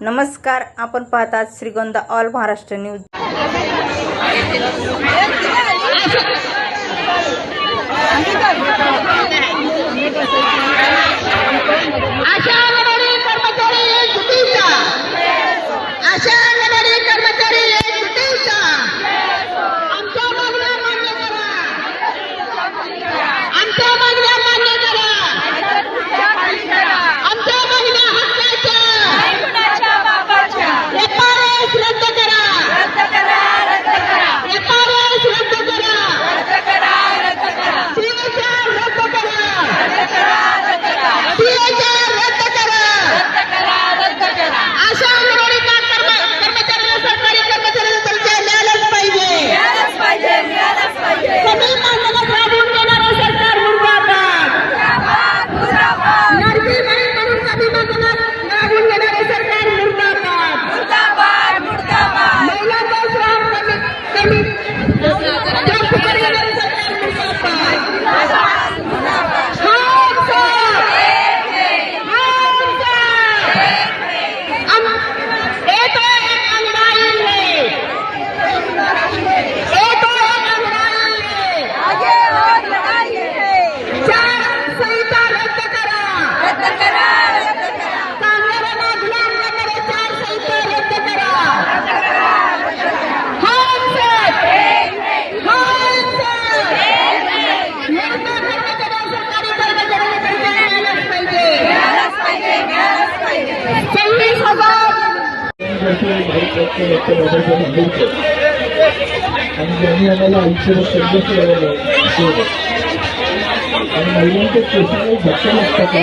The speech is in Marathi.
नमस्कार आपण पाहतात श्रीगोंदा ऑल महाराष्ट्र न्यूज. भाई प्रयत्न आणि ज्यांनी आम्हाला आयुष्याला संदेश लावला आणि महिलांच्या केसाला धक्का लागतात